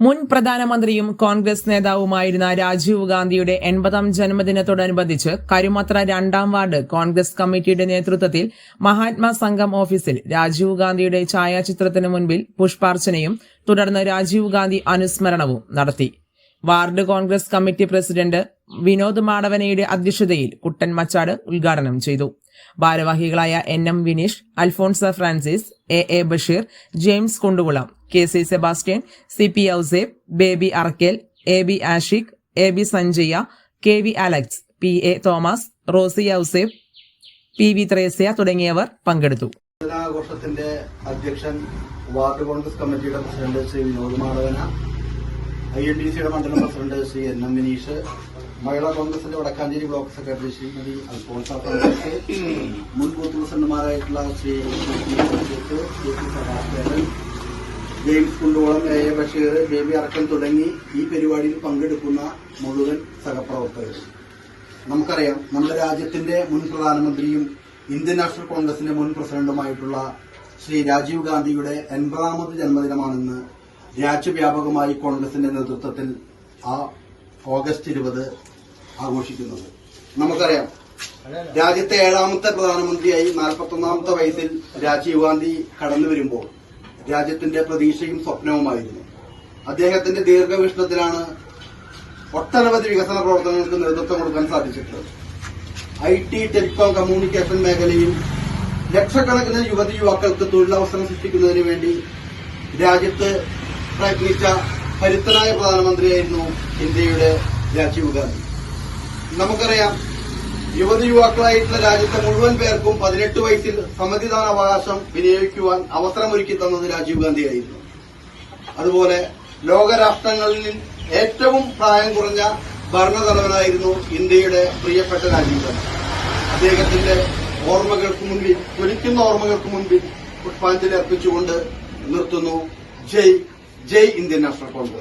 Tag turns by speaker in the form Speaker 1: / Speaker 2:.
Speaker 1: മുൻ പ്രധാനമന്ത്രിയും കോൺഗ്രസ് നേതാവുമായിരുന്ന രാജീവ് ഗാന്ധിയുടെ എൺപതാം ജന്മദിനത്തോടനുബന്ധിച്ച് കരുമത്ര രണ്ടാം വാർഡ് കോൺഗ്രസ് കമ്മിറ്റിയുടെ നേതൃത്വത്തിൽ മഹാത്മാ സംഘം ഓഫീസിൽ രാജീവ് ഗാന്ധിയുടെ ഛായാചിത്രത്തിന് മുൻപിൽ പുഷ്പാർച്ചനയും തുടർന്ന് രാജീവ് ഗാന്ധി അനുസ്മരണവും നടത്തി. Ward Congress committee president Vinod മാടവനയുടെ അധ്യക്ഷതയിൽ കുട്ടൻ മച്ചാട് ഉദ്ഘാടനം ചെയ്തു. ഭാരവാഹികളായ N M Vineesh Alphonsa Francis A A Basheer James Kundukulam K C Sebastian C P Ouseph Baby Arakkal A B Ashiq A B Sanjaya K V Alex P A Thomas Rosy Ouseph P V Thresia തുടങ്ങിയവർ പങ്കെടുത്തു.
Speaker 2: ആഘോഷത്തിന്റെ അധ്യക്ഷൻ ward Congress കമ്മിറ്റിയുടെ president Shri Vinod Madhavana I N D സിയുടെ മണ്ഡലം president Shri N M Vineesh Mahila കോൺഗ്രസിന്റെ Vadakkanchery block secretary Shrimati Alphonsa Francis മുൻ booth പ്രസിഡന്റുമാരായിട്ടുള്ള Shri James Kundolam A A Basheer Baby Arakkan തുടങ്ങി ഈ പരിപാടിയിൽ പങ്കെടുക്കുന്ന മുഴുവൻ സഹപ്രവർത്തകർ നമുക്കറിയാം നമ്മുടെ രാജ്യത്തിന്റെ മുൻ പ്രധാനമന്ത്രിയും ഇന്ത്യൻ നാഷണൽ കോൺഗ്രസിന്റെ മുൻ പ്രസിഡന്റുമായിട്ടുള്ള ശ്രീ രാജീവ് ഗാന്ധിയുടെ എൺപതാമത് ജന്മദിനമാണെന്ന് രാജ്യവ്യാപകമായി കോൺഗ്രസിന്റെ നേതൃത്വത്തിൽ ആ ഓഗസ്റ്റ് ഇരുപത് ആഘോഷിക്കുന്നത്. നമുക്കറിയാം രാജ്യത്തെ ഏഴാമത്തെ പ്രധാനമന്ത്രിയായി നാൽപ്പത്തൊന്നാമത്തെ വയസ്സിൽ രാജീവ് ഗാന്ധി കടന്നു വരുമ്പോൾ രാജ്യത്തിന്റെ പ്രതീക്ഷയും സ്വപ്നവുമായിരുന്നു. അദ്ദേഹത്തിന്റെ ദീർഘവീക്ഷണത്തിലാണ് ഒട്ടനവധി വികസന പ്രവർത്തനങ്ങൾക്ക് നേതൃത്വം കൊടുക്കാൻ സാധിച്ചിട്ടുള്ളത്. ഐ ടി ടെലികോം കമ്മ്യൂണിക്കേഷൻ മേഖലയിൽ ലക്ഷക്കണക്കിന് യുവതി യുവാക്കൾക്ക് തൊഴിലവസരം സൃഷ്ടിക്കുന്നതിന് വേണ്ടി രാജ്യത്ത് പ്രയത്നിച്ച കരുത്തനായ പ്രധാനമന്ത്രിയായിരുന്നു ഇന്ത്യയുടെ രാജീവ് ഗാന്ധി. നമുക്കറിയാം യുവതി യുവാക്കളായിട്ടുള്ള രാജ്യത്തെ മുഴുവൻ പേർക്കും പതിനെട്ട് വയസ്സിൽ സമ്മതിദാന അവകാശം വിനിയോഗിക്കുവാൻ അവസരമൊരുക്കി തന്നത് രാജീവ് ഗാന്ധിയായിരുന്നു. അതുപോലെ ലോകരാഷ്ട്രങ്ങളിൽ ഏറ്റവും പ്രായം കുറഞ്ഞ ഭരണതലവനായിരുന്നു ഇന്ത്യയുടെ പ്രിയപ്പെട്ട രാജീവ് ഗാന്ധി. അദ്ദേഹത്തിന്റെ ഓർമ്മകൾക്ക് മുൻപിൽ ജ്വലിക്കുന്ന ഓർമ്മകൾക്ക് മുൻപിൽ പുഷ്പാഞ്ജലി അർപ്പിച്ചുകൊണ്ട് നിർത്തുന്നു. Jai Jai Indian National Congress